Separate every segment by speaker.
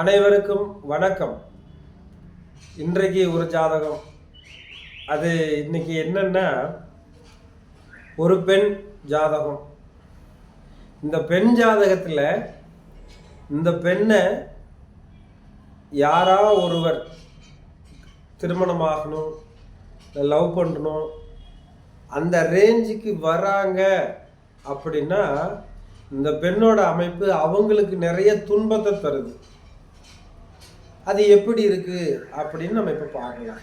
Speaker 1: அனைவருக்கும் வணக்கம். இன்றைக்கு ஒரு ஜாதகம். அது இன்னைக்கு என்னன்னா ஒரு பெண் ஜாதகம். இந்த பெண் ஜாதகத்தில் இந்த பெண்ணை யாரா ஒருவர் திருமணமாகணும் லவ் பண்ணணும் அந்த ரேஞ்சுக்கு வராங்க அப்படின்னா இந்த பெண்ணோட அமைப்பு அவங்களுக்கு நிறைய துன்பத்தை தருது. அது எப்படி இருக்கு அப்படின்னு நம்ம இப்போ பார்க்கலாம்.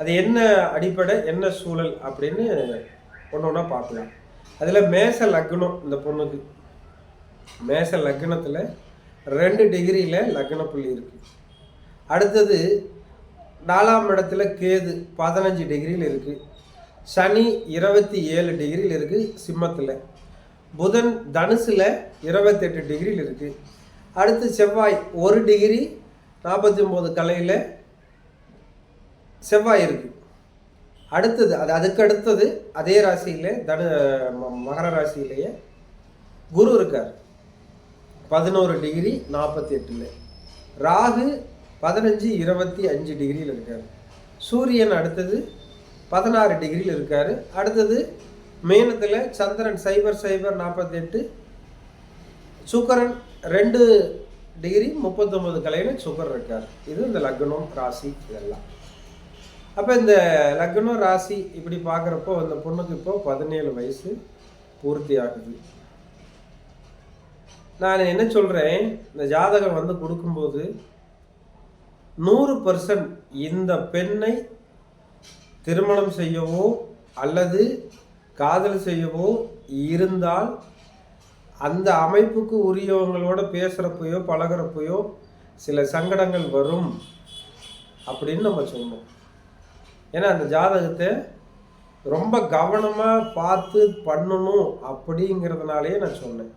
Speaker 1: அது என்ன அடிப்படை என்ன சூழல் அப்படின்னு ஒன்று ஒன்றா பார்க்கலாம். அதில் மேச லக்னம் இந்த பொண்ணுக்கு. மேச லக்னத்தில் ரெண்டு டிகிரியில் லக்ன புள்ளி இருக்கு. அடுத்தது நாலாம் இடத்துல கேது பதினஞ்சு டிகிரியில் இருக்கு. சனி இருபத்தி ஏழு டிகிரியில் இருக்கு சிம்மத்தில். புதன் தனுசில் இருபத்தெட்டு டிகிரியில் இருக்கு. அடுத்து செவ்வாய் ஒரு டிகிரி நாற்பத்தி ஒம்பது கலையில் செவ்வாய் இருக்குது அடுத்தது அது அதுக்கு அடுத்தது அதே ராசியில் தனு ம- மகர ராசியிலேயே குரு இருக்கார். பதினோரு டிகிரி நாற்பத்தி எட்டில் ராகு பதினஞ்சு இருபத்தி அஞ்சு டிகிரியில் இருக்கார். சூரியன் அடுத்தது பதினாறு டிகிரியில் இருக்கார். அடுத்தது மேனத்தில் சந்திரன் சைபர் சைபர் நாற்பத்தி எட்டு சுக்கரன் ரெண்டு டிகிரி முப்பத்தொம்பது கலையில் சுகர் இருக்கார் இது இந்த லக்னம் ராசி இதெல்லாம். அப்போ இந்த லக்னம் ராசி இப்படி பார்க்குறப்போ அந்த பொண்ணுக்கு இப்போ பதினேழு வயசு பூர்த்தி ஆகுது. நான் என்ன சொல்கிறேன் இந்த ஜாதகம் வந்து கொடுக்கும்போது நூறு பர்சன்ட் இந்த பெண்ணை திருமணம் செய்யவோ அல்லது காதல் செய்யவோ இருந்தால் அந்த அமைப்புக்கு உரியவங்களோட பேசுகிறப்பையோ பழகுறப்பையோ சில சங்கடங்கள் வரும் அப்படின்னு நம்ம சொன்னோம் ஏன்னா அந்த ஜாதகத்தை ரொம்ப கவனமாக பார்த்து பண்ணணும் அப்படிங்கிறதுனாலே நான் சொன்னேன்.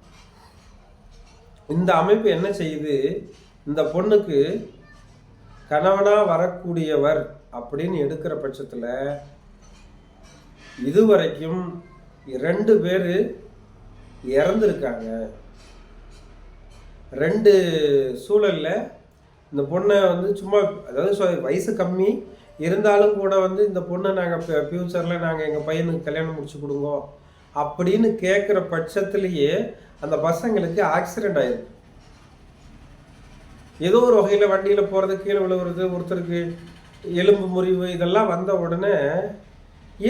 Speaker 1: இந்த அமைப்பு என்ன செய்யுது? இந்த பொண்ணுக்கு கணவனாக வரக்கூடியவர் அப்படின்னு எடுக்கிற பட்சத்தில் இதுவரைக்கும் ரெண்டு பேர் இறந்துருக்காங்க. ரெண்டு சூழலில் இந்த பொண்ணை வந்து சும்மா அதாவது வயசு கம்மி. இருந்தாலும் கூட வந்து இந்த பொண்ணை நாங்கள் ஃப்யூச்சரில் நாங்கள் எங்கள் பையனுக்கு கல்யாணம் முடிச்சு கொடுங்க. அப்படின்னு கேட்குற பட்சத்துலேயே அந்த பசங்களுக்கு ஆக்சிடெண்ட் ஆயிருக்கு. ஏதோ ஒரு வகையில் வண்டியில் போகிறது கீழே விழுவுறது ஒருத்தருக்கு எலும்பு முறிவு இதெல்லாம் வந்த உடனே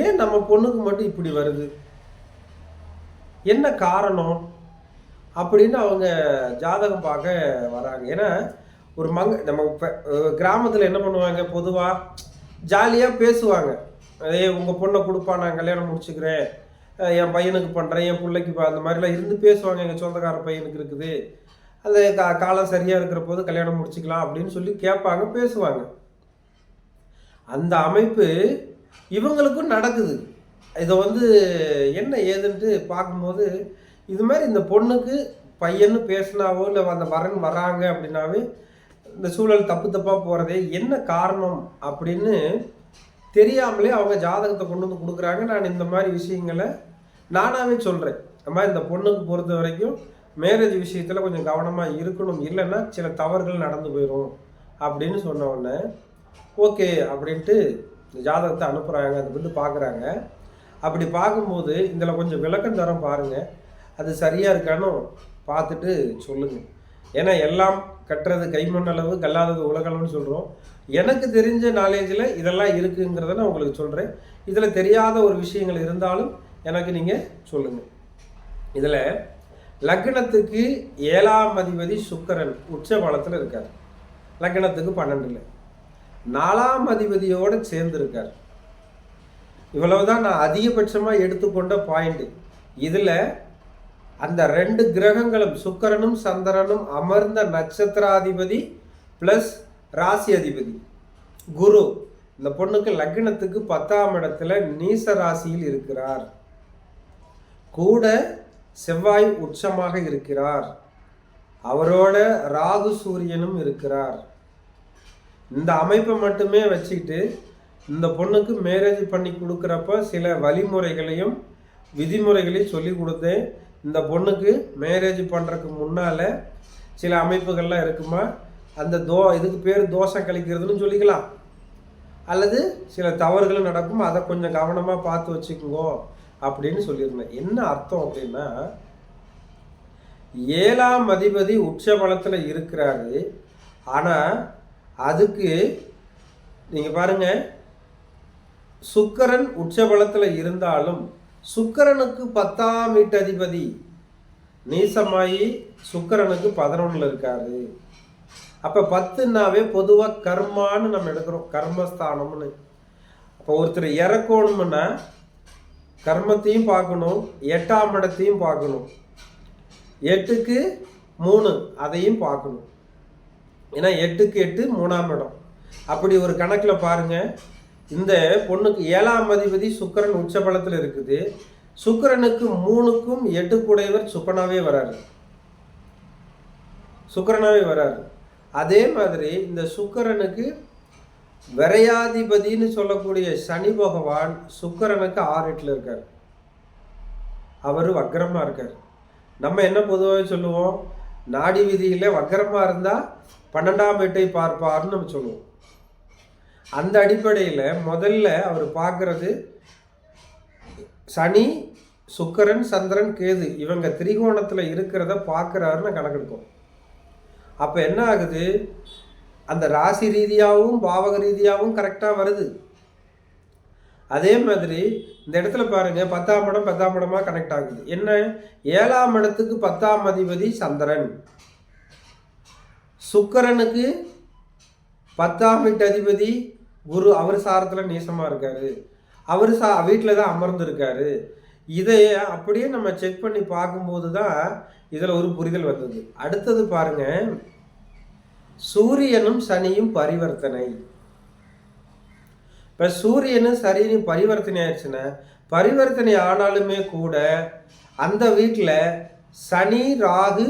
Speaker 1: ஏன் நம்ம பொண்ணுக்கு மட்டும் இப்படி வருது? என்ன காரணம் அப்படின்னு அவங்க ஜாதகம் பார்க்க வராங்க. ஏன்னா ஒரு மங்க நம்ம கிராமத்தில் என்ன பண்ணுவாங்க? பொதுவாக ஜாலியாக பேசுவாங்க. ஏ உங்கள் பொண்ணை கொடுப்பா நான் கல்யாணம் முடிச்சுக்கிறேன். என் பையனுக்கு பண்ணுறேன் என் பிள்ளைக்கு அந்த மாதிரிலாம் இருந்து பேசுவாங்க. எங்கள் சொந்தக்கார பையனுக்கு இருக்குது. அந்த கா காலம் சரியாக இருக்கிற போது கல்யாணம் முடிச்சுக்கலாம் அப்படின்னு சொல்லி கேட்பாங்க பேசுவாங்க. அந்த அமைப்பு இவங்களுக்கும் நடக்குது. இதை வந்து என்ன ஏதுன்ட்டு பார்க்கும்போது இது மாதிரி இந்த பொண்ணுக்கு பையன்னு பேசினாவோ இல்லை அந்த வரன் வராங்க அப்படின்னாவே இந்த சூழல் தப்பு தப்பாக போகிறதே என்ன காரணம் அப்படின்னு தெரியாமலே அவங்க ஜாதகத்தை கொண்டு வந்து கொடுக்குறாங்க. நான் இந்த மாதிரி விஷயங்களை நானாகவே சொல்கிறேன் அம்மா இந்த பொண்ணுக்கு பொறுத்த வரைக்கும் மேரேஜ் விஷயத்தில் கொஞ்சம் கவனமாக இருக்கணும். இல்லைன்னா சில தவறுகள் நடந்து போயிடும் அப்படின்னு சொன்ன உடனே ஓகே அப்படின்ட்டு இந்த ஜாதகத்தை அனுப்புகிறாங்க அந்த வந்து பார்க்குறாங்க. அப்படி பார்க்கும்போது இதில் கொஞ்சம் விளக்கம் தரம் பாருங்கள் அது சரியாக இருக்கான்னு பார்த்துட்டு சொல்லுங்கள் ஏன்னா எல்லாம் கட்டுறது கைமண் அளவு கல்லாதது உலகளவுன்னு சொல்கிறோம் எனக்கு தெரிஞ்ச நாலேஜில் இதெல்லாம் இருக்குங்கிறத நான் உங்களுக்கு சொல்கிறேன் இதில் தெரியாத ஒரு விஷயங்கள் இருந்தாலும் எனக்கு நீங்கள் சொல்லுங்கள் இதில் லக்னத்துக்கு ஏழாம் அதிபதி சுக்கரன் உச்ச பலத்தில் இருக்கார். லக்னத்துக்கு பன்னெண்டில். நாலாம் அதிபதியோடு சேர்ந்துருக்கார். இவ்வளவுதான் நான் அதிகபட்சமாக எடுத்துக்கொண்ட பாயிண்ட் இதில் அந்த ரெண்டு கிரகங்களும் சுக்கரனும் சந்திரனும் அமர்ந்த நட்சத்திராதிபதி ப்ளஸ் ராசி அதிபதி. குரு இந்த பொண்ணுக்கு லக்னத்துக்கு பத்தாம் இடத்துல நீச ராசியில் இருக்கிறார். கூட செவ்வாய் உச்சமாக இருக்கிறார். அவரோட ராகு சூரியனும் இருக்கிறார். இந்த அமைப்பை மட்டுமே வச்சுக்கிட்டு இந்த பொண்ணுக்கு மேரேஜ் பண்ணி கொடுக்குறப்ப சில வழிமுறைகளையும் விதிமுறைகளையும் சொல்லி கொடுத்தேன். இந்த பொண்ணுக்கு மேரேஜ் பண்ணுறதுக்கு முன்னால் சில அமைப்புகள்லாம் இருக்குமா? அந்த தோ இதுக்கு பேர் தோஷம் கழிக்கிறதுன்னு சொல்லிக்கலாம். அல்லது சில தவறுகள் நடக்கும் அதை கொஞ்சம் கவனமாக பார்த்து வச்சுக்கோங்கோ அப்படின்னு சொல்லியிருந்தேன். என்ன அர்த்தம் அப்படின்னா ஏழாம் அதிபதி உச்ச பலத்தில் இருக்கிறாரு. ஆனால் அதுக்கு நீங்கள் பாருங்கள் சுக்கரன் உச்சபலத்தில் இருந்தாலும் சுக்கரனுக்கு பத்தாம் வீட்டதிபதி நீசமாயி சுக்கரனுக்கு பதினொன்றில் இருக்காரு. அப்போ பத்துனாவே பொதுவாக கர்மான்னு நம்ம எடுக்கிறோம். கர்மஸ்தானம்னு. அப்போ ஒருத்தர் இறக்கணும்னா கர்மத்தையும் பார்க்கணும் எட்டாம் இடத்தையும் பார்க்கணும். எட்டுக்கு மூணு அதையும் பார்க்கணும். ஏன்னா எட்டுக்கு எட்டு மூணாம் இடம். அப்படி ஒரு கணக்கில் பாருங்கள் இந்த பொண்ணுக்கு ஏழாம் அதிபதி சுக்கரன் உச்சபலத்தில் இருக்குது. சுக்கரனுக்கு மூணுக்கும் எட்டு கூடையவர் சுக்கனாவே வராரு. சுக்கரனாவே வராரு. அதே மாதிரி இந்த சுக்கரனுக்கு விரையாதிபதினு சொல்லக்கூடிய சனி பகவான் சுக்கரனுக்கு ஆறு எட்டில் இருக்கார். அவர் வக்கரமாக இருக்கார். நம்ம என்ன பொதுவாக சொல்லுவோம்? நாடி விதியில் வக்கரமாக இருந்தால் பன்னெண்டாம் வீட்டை பார்ப்பார்னு நம்ம சொல்லுவோம். அந்த அடிப்படையில் முதல்ல அவர் பார்க்குறது சனி சுக்கரன் சந்திரன் கேது இவங்க திரிகோணத்தில் இருக்கிறத பார்க்குறாருன்னு கணக்கெடுக்கும். அப்போ என்ன ஆகுது? அந்த ராசி ரீதியாகவும் பாவக ரீதியாகவும் கரெக்டாக வருது. அதே மாதிரி இந்த இடத்துல பாருங்கள் பத்தாம் இடம் பத்தாம் படமாக கனெக்ட் ஆகுது. என்ன? ஏழாம் இடத்துக்கு பத்தாம் அதிபதி சந்திரன். சுக்கரனுக்கு பத்தாம் வீட்டு அதிபதி குரு அவர் சாரத்தில் நீசமாக இருக்காரு. அவர் சா வீட்டில் தான் அமர்ந்திருக்காரு. இதை அப்படியே நம்ம செக் பண்ணி பார்க்கும்போது தான் இதில் ஒரு புரிதல் வந்தது. அடுத்தது பாருங்க. சூரியனும் சனியும் பரிவர்த்தனை. இப்போ சூரியனும் சனியும் பரிவர்த்தனை ஆயிடுச்சுன்னா பரிவர்த்தனை ஆனாலுமே கூட அந்த வீட்டில் சனி ராகு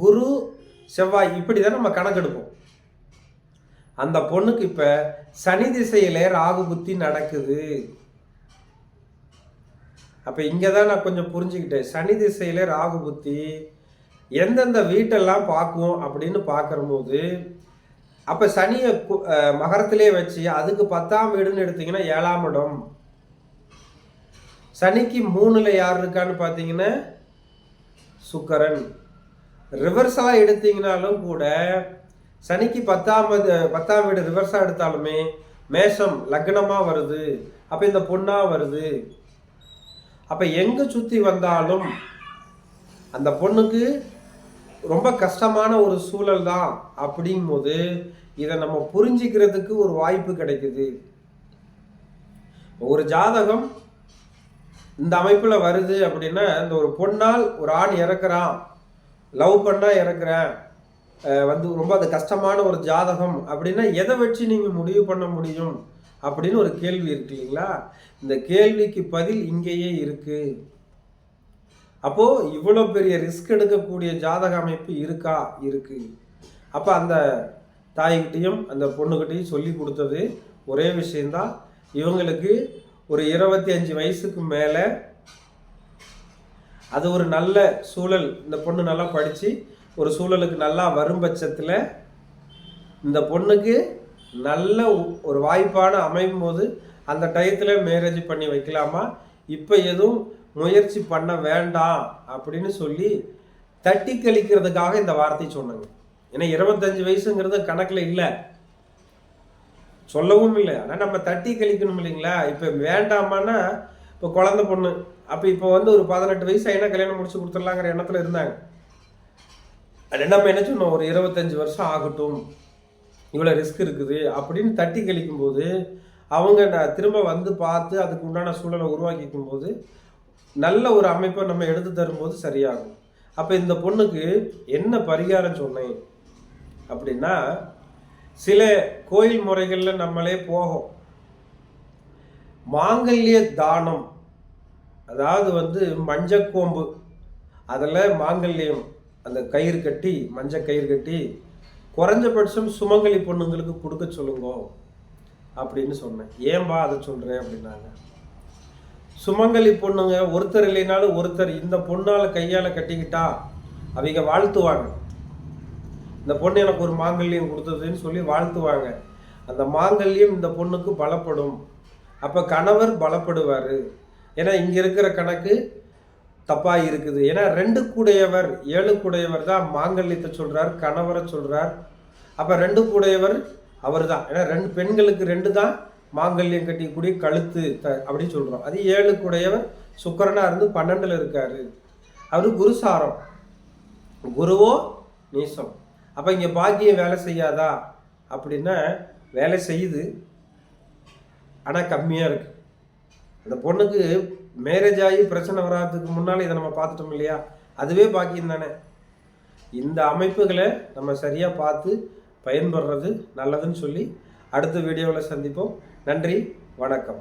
Speaker 1: குரு செவ்வாய் இப்படி தான் நம்ம கணக்கெடுப்போம். அந்த பொண்ணுக்கு இப்போ சனி திசையில் ராகு புத்தி நடக்குது. அப்போ இங்கே தான் நான் கொஞ்சம் புரிஞ்சுக்கிட்டேன். சனி திசையில் ராகு புத்தி எந்தெந்த வீட்டெல்லாம் பார்க்கும் அப்படின்னு பார்க்குறபோது அப்போ சனியை மகரத்திலே வச்சு அதுக்கு பத்தாம் வீடுன்னு எடுத்தீங்கன்னா ஏழாம் இடம். சனிக்கு மூணுல யார் இருக்கான்னு பார்த்தீங்கன்னா சுக்கரன். ரிவர்ஸாக எடுத்தீங்கனாலும் கூட சனிக்கு பத்தாம் பத்தாம் வீடு ரிவர்ஸாக எடுத்தாலுமே மேஷம் லக்னமாக வருது. அப்போ இந்த பொண்ணாக வருது. அப்போ எங்கே சுற்றி வந்தாலும் அந்த பொண்ணுக்கு ரொம்ப கஷ்டமான ஒரு சூழல் தான். அப்படிங்கும்போது இதை நம்ம புரிஞ்சிக்கிறதுக்கு ஒரு வாய்ப்பு கிடைக்குது. ஒரு ஜாதகம் இந்த அமைப்பில் வருது அப்படின்னா இந்த ஒரு பொண்ணால் ஒரு ஆண் இறக்குறான். லவ் பண்ணால் இறக்குறேன். வந்து ரொம்ப அது கஷ்டமான ஒரு ஜாதகம் அப்படின்னா எதை வச்சு நீங்கள் முடிவு பண்ண முடியும் அப்படின்னு ஒரு கேள்வி இருக்கு இல்லைங்களா? இந்த கேள்விக்கு பதில் இங்கேயே இருக்குது அப்போது இவ்வளோ பெரிய ரிஸ்க் எடுக்கக்கூடிய ஜாதக அமைப்பு இருக்கா? இருக்குது அப்போ அந்த தாய்கிட்டையும் அந்த பொண்ணுக்கிட்டையும் சொல்லி கொடுத்தது ஒரே விஷயந்தான் இவங்களுக்கு ஒரு இருபத்தி அஞ்சு வயசுக்கு மேலே அது ஒரு நல்ல சூழல். இந்த பொண்ணு நல்லா படித்து ஒரு சூழலுக்கு நல்லா வரும் பட்சத்தில் இந்த பொண்ணுக்கு நல்ல ஒரு வாய்ப்பான அமையும் போது அந்த டயத்தில் மேரேஜ் பண்ணி வைக்கலாமா? இப்போ எதுவும் முயற்சி பண்ண வேண்டாம் அப்படின்னு சொல்லி தட்டி கழிக்கிறதுக்காக இந்த வார்த்தை சொன்னாங்க. ஏன்னா இருபத்தஞ்சு வயசுங்கிறது கணக்கில் இல்லை. சொல்லவும் இல்லை. ஆனால் நம்ம தட்டி கழிக்கணும் இல்லைங்களா? இப்போ வேண்டாமான்னா இப்போ குழந்த பொண்ணு. அப்போ இப்போ வந்து ஒரு பதினெட்டு வயசு ஆயினா கல்யாணம் முடிச்சு கொடுத்துடலாங்கிற எண்ணத்தில் இருந்தாங்க. அது நம்ம என்ன சொன்னோம்? ஒரு இருபத்தஞ்சி வருஷம் ஆகட்டும். இவ்வளோ ரிஸ்க் இருக்குது. அப்படின்னு தட்டி கழிக்கும் போது அவங்க திரும்ப வந்து பார்த்து அதுக்கு உண்டான சூழலை உருவாக்கிக்கும் போது நல்ல ஒரு அமைப்பை நம்ம எடுத்து தரும்போது சரியாகும். அப்போ இந்த பொண்ணுக்கு என்ன பரிகாரம் சொன்னேன்? அப்படின்னா சில கோயில் முறைகளில் நம்மளே போகும். மாங்கல்ய தானம். அதாவது வந்து மஞ்சக்கோம்பு. அதில் மாங்கல்யம். அந்த கயிறு கட்டி மஞ்சள் கயிறு கட்டி குறைஞ்சபட்சம் சுமங்கலி பொண்ணுங்களுக்கு கொடுக்க சொல்லுங்க அப்படின்னு சொன்னேன். ஏன்பா அதை சொல்கிறேன் அப்படின்னாங்க. சுமங்கலி பொண்ணுங்க ஒருத்தர் இல்லைனாலும் ஒருத்தர் இந்த பொண்ணால் கையால் கட்டிக்கிட்டா அவங்க வாழ்த்துவாங்க. இந்த பொண்ணு எனக்கு ஒரு மாங்கல்யம் கொடுத்ததுன்னு சொல்லி வாழ்த்துவாங்க. அந்த மாங்கல்யம் இந்த பொண்ணுக்கு பலப்படும். அப்போ கணவர் பலப்படுவார். ஏன்னா இங்கே இருக்கிற கணக்கு தப்பாக இருக்குது ஏன்னா ரெண்டு கூடையவர் ஏழு கூடையவர் தான் மாங்கல்யத்தை சொல்கிறார் கணவரை சொல்கிறார் அப்போ ரெண்டு கூடையவர் அவர் தான் ஏன்னா ரெண்டு பெண்களுக்கு ரெண்டு தான் மாங்கல்யம் கட்டிக்கூடிய கழுத்து த அப்படின்னு சொல்கிறோம் அது ஏழு கூடையவர் சுக்கரனாக இருந்து பன்னெண்டில் இருக்கார். அவர் குருசாரம். குருவோ நீசம். அப்போ இங்கே பாக்கியம் வேலை செய்யாதா? அப்படின்னா வேலை செய்யுது. ஆனால் கம்மியாக இருக்கு. அந்த பொண்ணுக்கு மேரேஜ் ஆகி பிரச்சனை வராததுக்கு முன்னால் இதை நம்ம பார்த்துட்டோம் இல்லையா? அதுவே பாக்கியம் தானே. இந்த அமைப்புகளை நம்ம சரியாக பார்த்து பயன்படுறது நல்லதுன்னு சொல்லி அடுத்த வீடியோவில் சந்திப்போம். நன்றி வணக்கம்.